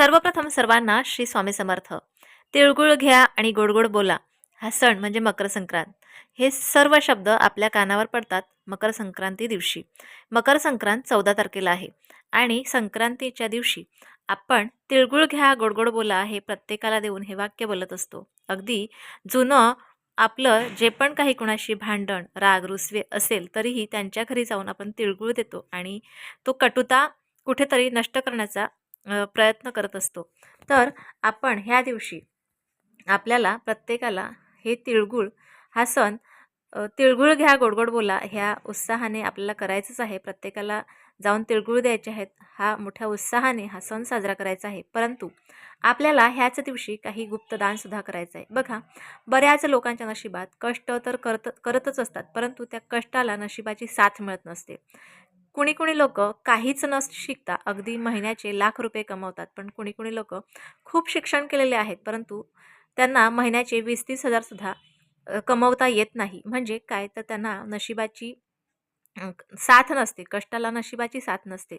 सर्वप्रथम सर्वांना श्री स्वामी समर्थ. तिळगुळ घ्या आणि गोडगोड बोला. हा सण म्हणजे मकर संक्रांत. हे सर्व शब्द आपल्या कानावर पडतात मकर संक्रांती दिवशी. मकर संक्रांत चौदा तारखेला आहे आणि संक्रांतीच्या दिवशी आपण तिळगुळ घ्या गोडगोड बोला हे प्रत्येकाला देऊन हे वाक्य बोलत असतो. अगदी जुनं आपलं जे पण काही कुणाशी भांडण राग रुसवे असेल तरीही त्यांच्या घरी जाऊन आपण तिळगुळ देतो आणि तो कटुता कुठेतरी नष्ट करण्याचा प्रयत्न करत असतो. तर आपण ह्या दिवशी आपल्याला प्रत्येकाला हे तिळगुळ हा सण तिळगुळ घ्या गोडगोड बोला ह्या उत्साहाने आपल्याला करायचंच आहे. प्रत्येकाला जाऊन तिळगुळ द्यायचे आहेत. हा मोठ्या उत्साहाने हा सण साजरा करायचा आहे. परंतु आपल्याला ह्याच दिवशी काही गुप्तदानसुद्धा करायचं आहे. बघा बऱ्याच लोकांच्या नशिबात कष्ट तर करत करतच असतात. परंतु त्या कष्टाला नशिबाची साथ मिळत नसते. कुणी कुणी लोक काहीच न शिकता अगदी महिन्याचे लाख रुपये कमवतात पण कुणी कुणी लोक खूप शिक्षण केलेले आहेत परंतु त्यांना महिन्याचे वीस तीस हजारसुद्धा कमवता येत नाही. म्हणजे काय? तर त्यांना नशिबाची साथ नसते कष्टाला नशिबाची साथ नसते.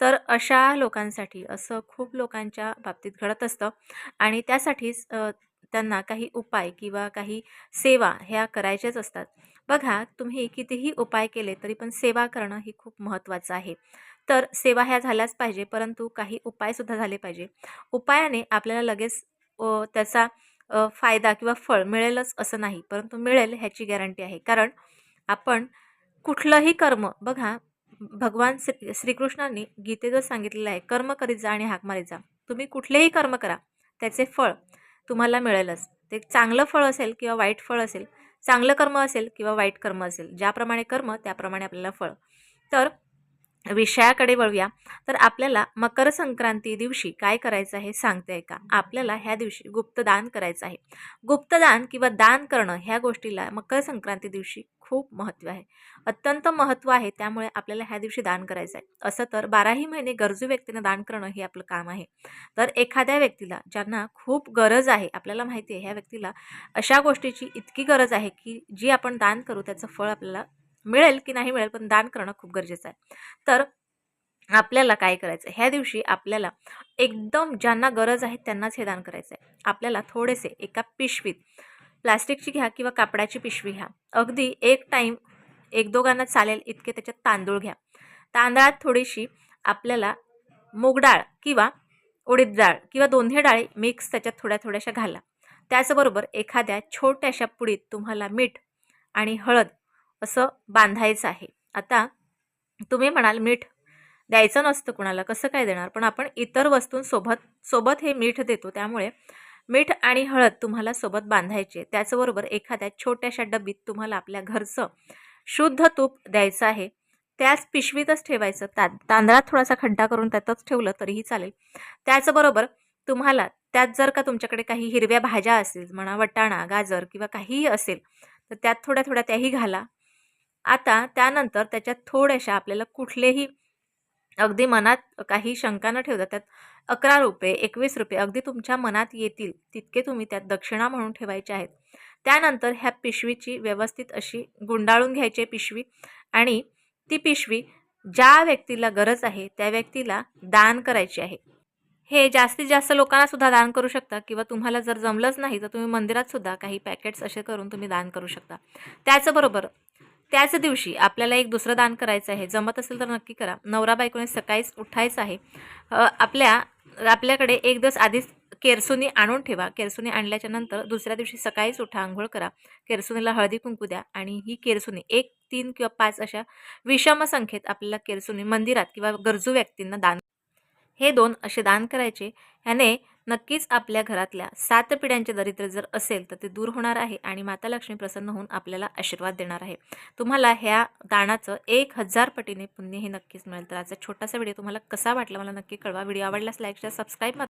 तर अशा लोकांसाठी असं खूप लोकांच्या बाबतीत घडत असतं आणि त्यासाठीच त्यांना काही उपाय किंवा काही सेवा ह्या करायच्याच असतात. बघा तुम्ही कितीही उपाय केले तरी पण सेवा करणं ही खूप महत्त्वाचं आहे. तर सेवा ह्या झाल्याच पाहिजे परंतु काही उपायसुद्धा झाले पाहिजे. उपायाने आपल्याला लगेच त्याचा फायदा किंवा फळ मिळेलच असं नाही परंतु मिळेल ह्याची गॅरंटी आहे. कारण आपण कुठलंही कर्म बघा भगवान श्री श्रीकृष्णांनी गीतेतच सांगितलेलं आहे कर्म करीत जा आणि हाक मारीत जा. तुम्ही कुठलेही कर्म करा त्याचे फळ तुम्हाला मिळेलच. ते चांगलं फळ असेल किंवा वाईट फळ असेल चांगलं कर्म असेल किंवा वाईट कर्म असेल ज्याप्रमाणे कर्म त्याप्रमाणे आपल्याला फळ. तर विषयाकडे वळूया. तर आपल्याला मकर संक्रांती दिवशी काय करायचं आहे सांगते का? आपल्याला ह्या दिवशी गुप्तदान करायचं आहे. गुप्तदान किंवा दान करणं ह्या गोष्टीला मकर संक्रांती दिवशी खूप महत्त्व आहे. अत्यंत महत्त्व आहे त्यामुळे आपल्याला ह्या दिवशी दान करायचं आहे. असं तर बाराही महिने गरजू व्यक्तीनं दान करणं हे आपलं काम आहे. तर एखाद्या व्यक्तीला ज्यांना खूप गरज आहे आपल्याला माहिती आहे ह्या व्यक्तीला अशा गोष्टीची इतकी गरज आहे की जी आपण दान करू त्याचं फळ आपल्याला मिळेल की नाही मिळेल पण दान करणं खूप गरजेचं आहे. तर आपल्याला काय करायचं? ह्या दिवशी आपल्याला एकदम ज्यांना गरज आहे त्यांनाच हे दान करायचं आहे आपल्याला थोडेसे एका पिशवीत प्लास्टिकची घ्या किंवा कापडाची पिशवी घ्या. अगदी एक टाईम एक दोघांना चालेल इतके त्याच्यात तांदूळ घ्या. तांदळात थोडीशी आपल्याला मूग डाळ किंवा उडीद डाळ किंवा दोन्ही डाळी मिक्स त्याच्यात थोड्या थोड्याशा घाला. त्याचबरोबर एखाद्या छोट्याशा पुडीत तुम्हाला मीठ आणि हळद असं बांधायचं आहे. आता तुम्ही म्हणाल मीठ. द्यायचं नसतं कुणाला कसं काय देणार? पण आपण इतर वस्तूंसोबत सोबत हे मीठ देतो. त्यामुळे मीठ आणि हळद तुम्हाला सोबत बांधायचे त्याचबरोबर एखाद्या छोट्याशा डबीत तुम्हाला आपल्या घरचं शुद्ध तूप द्यायचं आहे. त्याच पिशवीतच ठेवायचं. ता तांदळात थोडासा खड्डा करून त्यातच ठेवलं तरीही चालेल. त्याचबरोबर तुम्हाला त्यात जर का तुमच्याकडे काही हिरव्या भाज्या असेल म्हणा वटाणा गाजर किंवा काहीही असेल तर त्यात थोड्या थोड्या त्याही घाला. आता त्यानंतर त्याच्यात थोड्याशा आपल्याला कुठलेही अगदी मनात काही शंका न ठेवता त्यात अकरा रुपये एकवीस रुपये अगदी तुमच्या मनात येतील तितके तुम्ही त्यात दक्षिणा म्हणून ठेवायचे आहेत. त्यानंतर ह्या पिशवीची व्यवस्थित अशी गुंडाळून घ्यायची पिशवी आणि ती पिशवी ज्या व्यक्तीला गरज आहे त्या व्यक्तीला दान करायची आहे. हे जास्तीत जास्त लोकांना सुद्धा दान करू शकता किंवा तुम्हाला जर जमलंच नाही तर तुम्ही मंदिरात सुद्धा काही पॅकेट्स असे करून तुम्ही दान करू शकता. त्याचबरोबर त्याच दिवशी आपल्याला एक दुसरं दान करायचं आहे. जमत असेल तर नक्की करा. नवरा बायकोने सकाळीच उठायचं आहे. आपल्या आपल्याकडे एक दिवस आधीच केरसुनी आणून ठेवा. केरसुनी आणल्याच्या नंतर दुसऱ्या दिवशी सकाळीच उठा आंघोळ करा. केरसुनीला हळदी कुंकू द्या आणि ही केरसुनी एक तीन किंवा पाच अशा विषम संख्येत आपल्याला केरसुनी मंदिरात किंवा गरजू व्यक्तींना दान हे दोन असे दान करायचे. ह्याने नक्कीच आपल्या घरातल्या सात पिढ्यांचे दरिद्र जर असेल तर ते दूर होणार आहे आणि माता लक्ष्मी प्रसन्न होऊन आपल्याला आशीर्वाद देणार आहे. तुम्हाला ह्या दानाचं एक हजार पटीने पुण्य हे नक्कीच मिळेल. तर आजचा छोटासा व्हिडिओ तुम्हाला कसा वाटला मला नक्की कळवा. व्हिडिओ आवडल्यास लाईक शेअर सबस्क्राईब